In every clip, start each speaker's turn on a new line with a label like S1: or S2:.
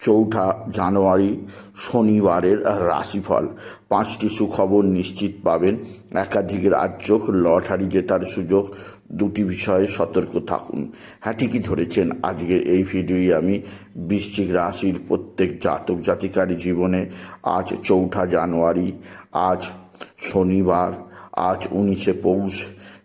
S1: চৌঠা জানুয়ারি শনিবারের রাশিফল। পাঁচটি সুখবর নিশ্চিত পাবেন। একাধিক রাজ্য লটারি জেতার সুযোগ। দুটি বিষয়ে সতর্ক থাকুন। হ্যাঁ ঠিকই ধরেছেন? আজকের এই ভিডিওই আমি। বৃশ্চিক রাশির প্রত্যেক জাতক জাতিকার জীবনে আজ চৌঠা জানুয়ারি, আজ শনিবার, আজ উনিশে পৌষ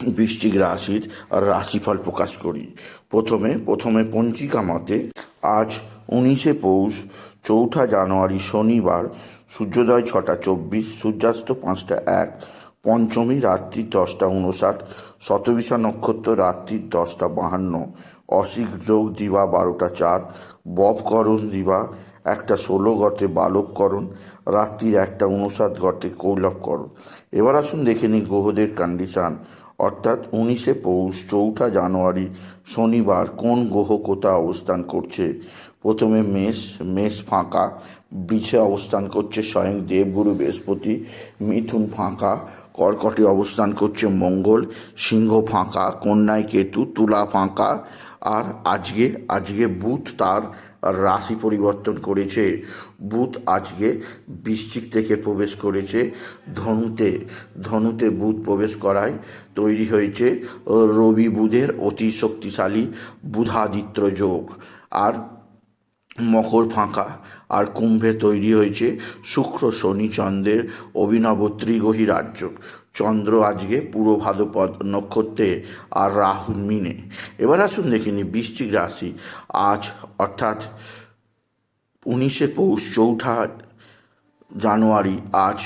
S1: বৃশ্চিক রাশির রাশিফল প্রকাশ করি। প্রথমে প্রথমে পঞ্জিকা মতে আজ উনিশে পৌষ, চৌঠা জানুয়ারি শনিবার, সূর্যোদয় ছটা চব্বিশ, সূর্যাস্ত পাঁচটা এক, পঞ্চমী রাত্রি দশটা উনষাট শতবিশা নক্ষত্র রাত্রি দশটা বাহান্ন, অসিক যোগ দিবা বারোটা চার ববকরণ দিবা একটা ষোলো গর্তে বালবকরণ রাত্রির একটা উনষাট গর্তে কৌলভকরণ এবার আসুন দেখে নিই গ্রহদের কন্ডিশান অর্থাৎ উনিশে পৌষ, চৌঠা জানুয়ারি, শনিবার কোন গ্রহ কোথায় অবস্থান করছে? প্রথমে মেষ মেষ ফাঁকা বিছে অবস্থান করছে স্বয়ং দেবগুরু বৃহস্পতি, মিথুন ফাঁকা কর্কটে অবস্থান করছে মঙ্গল, সিংহ ফাঁকা, কন্যায় কেতু, তুলা ফাঁকা। আর আজকে আজকে বুধ তার রাশি পরিবর্তন করেছে। বুধ আজকে বৃশ্চিক থেকে প্রবেশ করেছে ধনুতে। ধনুতে বুধ প্রবেশ করায় তৈরি হয়েছে রবি বুধের অতি শক্তিশালী বুধাদিত্য যোগ। আর মকর ফাঁকা আর কুম্ভে তৈরি হয়েছে শুক্র, শনি, চন্দ্রের অভিনব ত্রিগহী রাজ্য। চন্দ্র আজকে পুরো ভাদুপদ নক্ষত্রে আর রাহু মিনে। এবার আসুন দেখিনি বৃশ্চিক রাশি। আজ অর্থাৎ উনিশে পৌষ, চৌঠা জানুয়ারি, আজ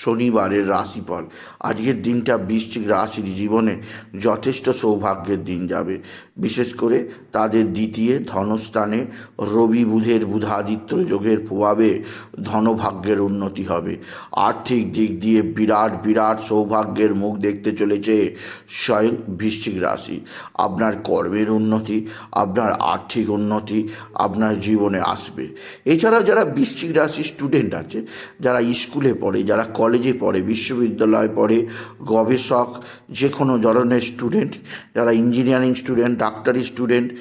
S1: শনিবারের রাশিফল। আজকের দিনটা বৃশ্চিক রাশির জীবনে যথেষ্ট সৌভাগ্যের দিন যাবে। বিশেষ করে তাদের দ্বিতীয় ধনস্থানে রবি বুধের বুধাদিত্য যোগের প্রভাবে ধনভাগ্যের উন্নতি হবে। আর্থিক দিক দিয়ে বিরাট বিরাট সৌভাগ্যের মুখ দেখতে চলেছে স্বয়ং বৃশ্চিক রাশি। আপনার কর্মের উন্নতি, আপনার আর্থিক উন্নতি, আপনার জীবনে আসবে। এছাড়া যারা বৃশ্চিক রাশির স্টুডেন্ট আছে, যারা স্কুলে পড়ে, যারা কলেজে পড়ে, বিশ্ববিদ্যালয়ে পড়ে, গবেষক, যে কোনো ধরনের স্টুডেন্ট যারা ইঞ্জিনিয়ারিং স্টুডেন্ট ডাক্তারি স্টুডেন্ট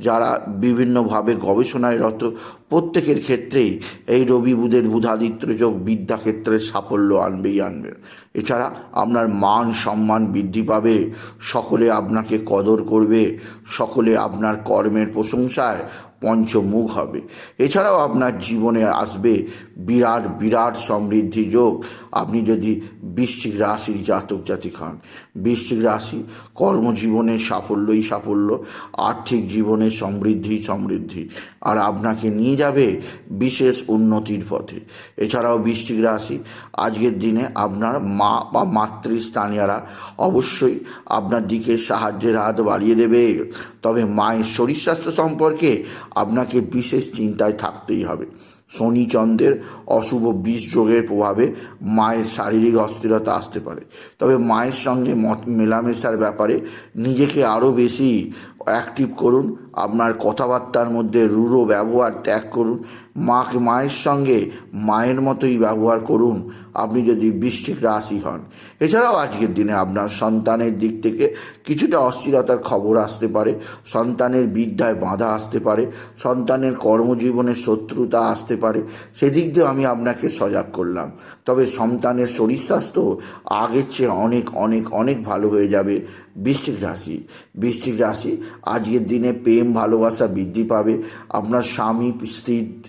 S1: যারা বিভিন্নভাবে গবেষণায় রত প্রত্যেকের ক্ষেত্রেই এই রবি বুধের বুধাদিত্য যোগ বিদ্যাক্ষেত্রে সাফল্য আনবেই আনবে। এছাড়া আপনার মান সম্মান বৃদ্ধি পাবে, সকলে আপনাকে কদর করবে, সকলে আপনার কর্মের প্রশংসায় পঞ্চমুখ হবে। এছাড়াও আপনার জীবনে আসবে বিরাট বিরাট সমৃদ্ধি যোগ। আপনি যদি বৃশ্চিক রাশির জাতক জাতিক হন, বৃশ্চিক রাশি কর্মজীবনে সাফল্যই সাফল্য, আর্থিক জীবনে সমৃদ্ধি সমৃদ্ধি। আর আপনাকে নিয়ে যাবে বিশেষ উন্নতির পথে। এছাড়াও বৃশ্চিক রাশি আজকের দিনে আপনার মা বা মাতৃস্থানীয়রা অবশ্যই আপনার দিকে সাহায্যের হাত বাড়িয়ে দেবে। তবে মায়ের শরীর স্বাস্থ্য সম্পর্কে আপনাকে বিশেষ চিন্তায় থাকতেই হবে। শনিচন্দ্রের অশুভ বিষ যোগের প্রভাবে মায়ের শারীরিক অস্থিরতা আসতে পারে। তবে মায়ের সঙ্গে মত মেলামেশার ব্যাপারে নিজেকে আরও বেশি অ্যাক্টিভ করুন। আপনার কথাবার্তার মধ্যে রূঢ় ব্যবহার ত্যাগ করুন। মাকে, মায়ের সঙ্গে মায়ের মতোই ব্যবহার করুন। আপনি যদি বৃশ্চিক রাশি হন। এছাড়াও আজকের দিনে আপনার সন্তানের দিক থেকে কিছুটা অস্থিরতার খবর আসতে পারে। সন্তানের বিদ্যায় বাধা আসতে পারে। সন্তানের কর্মজীবনে শত্রুতা আসতে পারে। সেদিক দিয়ে আমি আপনাকে সজাগ করলাম। তবে সন্তানের শরীর স্বাস্থ্য আগের চেয়ে অনেক অনেক অনেক ভালো হয়ে যাবে বৃশ্চিক রাশি। বৃশ্চিক রাশি আজকের দিনে প্রেম, ভালোবাসা বৃদ্ধি পাবে। আপনার স্বামী, স্ত্রী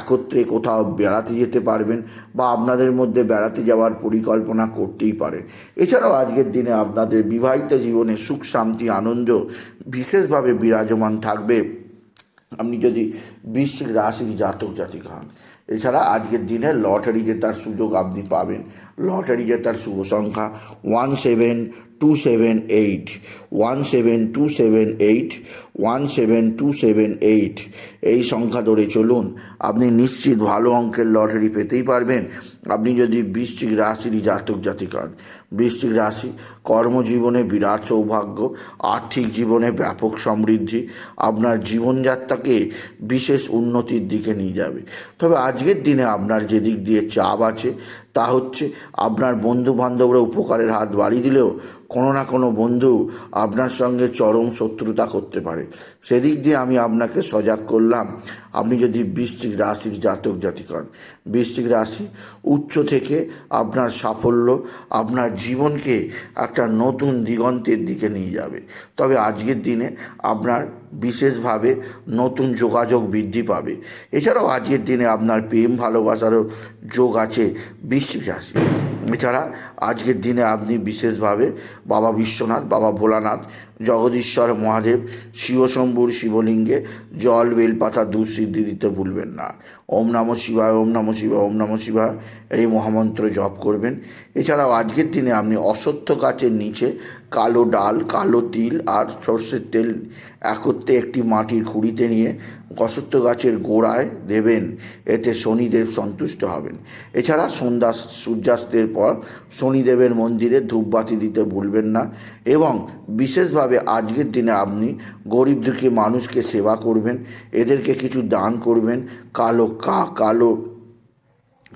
S1: একত্রে কোথাও বেড়াতে যেতে পারবেন বা আপনাদের মধ্যে বেড়াতে যাওয়ার পরিকল্পনা করতেই পারেন। এছাড়াও আজকের দিনে আপনাদের বিবাহিত জীবনে সুখ, শান্তি, আনন্দ বিশেষভাবে বিরাজমান থাকবে। আপনি যদি বৃশ্চিক রাশির জাতক জাতিক হন, এছাড়া আজকের দিনে লটারি জেতার সুযোগ আপনি পাবেন। লটারি জেতার শুভ সংখ্যা one seven two seven eight one seven two seven eight one seven two seven eight এই সংখ্যা ধরে চলুন, আপনি নিশ্চিত ভালো অঙ্কের লটারি পেতেই পারবেন। আপনি যদি বৃশ্চিক রাশিরই জাতক জাতিক হন বৃশ্চিক রাশি কর্মজীবনে বিরাট সৌভাগ্য, আর্থিক জীবনে ব্যাপক সমৃদ্ধি, আপনার জীবনযাত্রাকে বিশেষ উন্নতির দিকে নিয়ে যাবে। তবে আজকের দিনে আপনার যে দিক দিয়ে চাপ আছে তা হচ্ছে আপনার বন্ধু বান্ধবরা উপকারের হাত বাড়িয়ে দিলেও কোনো না কোনো বন্ধু আপনার সঙ্গে চরম শত্রুতা করতে পারে। সেদিক দিয়ে আমি আপনাকে সজাগ করলাম। আপনি যদি বৃষ্টিক রাশির জাতক জাতিক হন বৃশ্চিক রাশি উচ্চ থেকে আপনার সাফল্য, আপনার জীবনকে একটা নতুন দিগন্তের দিকে নিয়ে যাবে। তবে আজকের দিনে আপনার বিশেষভাবে নতুন যোগাযোগ বৃদ্ধি পাবে। এছাড়াও আজকের দিনে আপনার প্রেম, ভালোবাসারও যোগ আছে বৃষ্টি রাশি। এছাড়া আজকের দিনে আপনি বিশেষভাবে বাবা বিশ্বনাথ, বাবা ভোলানাথ জগদীশ্বর মহাদেব, শিবশম্ভুর শিবলিঙ্গে জল বেলপাতা দুঃসিদ্ধি দিতে ভুলবেন না। ওম নম শিবায়, ওম নম শিবায়, ওম নম শিবায় এই মহামন্ত্র জপ করবেন। এছাড়াও আজকের দিনে আপনি অসত্য গাছের নিচে কালো ডাল, কালো তিল আর সর্ষের তেল একত্রে একটি মাটির খুঁড়িতে নিয়ে অসত্য গাছের গোড়ায় দেবেন। এতে শনিদেব সন্তুষ্ট হবেন। এছাড়া সন্ধ্যা সূর্যাস্তের পর শনিদেবের মন্দিরে ধূপবাতি দিতে ভুলবেন না এবং বিশেষভাবে আজকের দিনে আপনি গরিব দুঃখী মানুষকে সেবা করবেন, এদেরকে কিছু দান করবেন। কালো কা, কালো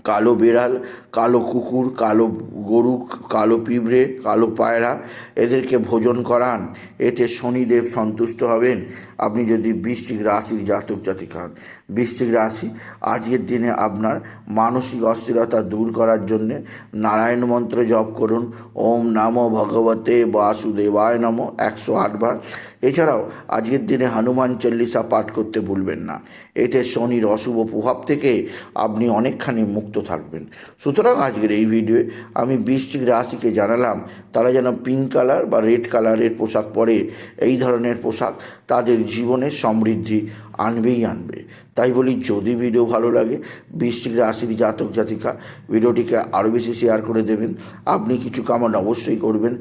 S1: কালো বেড়াল, কালো কুকুর, কালো গরু, কালো পিঁপড়ে, কালো পায়রা এদেরকে ভোজন করান। এতে শনিদেব সন্তুষ্ট হবেন। আপনি যদি বৃশ্চিক রাশির জাতক জাতিক হন, বৃশ্চিক রাশি, আজকের দিনে আপনার মানসিক অস্থিরতা দূর করার জন্যে নারায়ণ মন্ত্র জপ করুন। ওম নাম ভগবতে বাসুদেবায় নমো একশো আটবার এছাড়াও আজকের দিনে হনুমান চল্লিশা পাঠ করতে ভুলবেন না। এতে শনির অশুভ প্রভাব থেকে আপনি অনেকখানি মুক্ত থাকবেন। সুতরাং আজকের এই ভিডিওয়ে আমি বৃশ্চিক রাশিকে জানালাম, তারা যেন পিঙ্ক কালার বা রেড কালারের পোশাক পরে এই ধরনের পোশাক তাদের জীবনে সমৃদ্ধি আনবেই আনবে। তাই বলি, যদি ভিডিও ভালো লাগে, বৃশ্চিক রাশির জাতক জাতিকা ভিডিওটিকে আরও বেশি শেয়ার করে দেবেন। আপনি কিছু কামান অবশ্যই করবেন।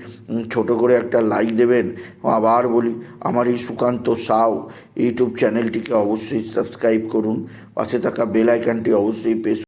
S1: ছোট করে একটা লাইক দেবেন। আবার বলি, আমার এই সুকান্ত সাউ ইউটিউব চ্যানেলটিকে অবশ্যই সাবস্ক্রাইব করুন। পাশে থাকা বেল আইকনটি অবশ্যই প্রেস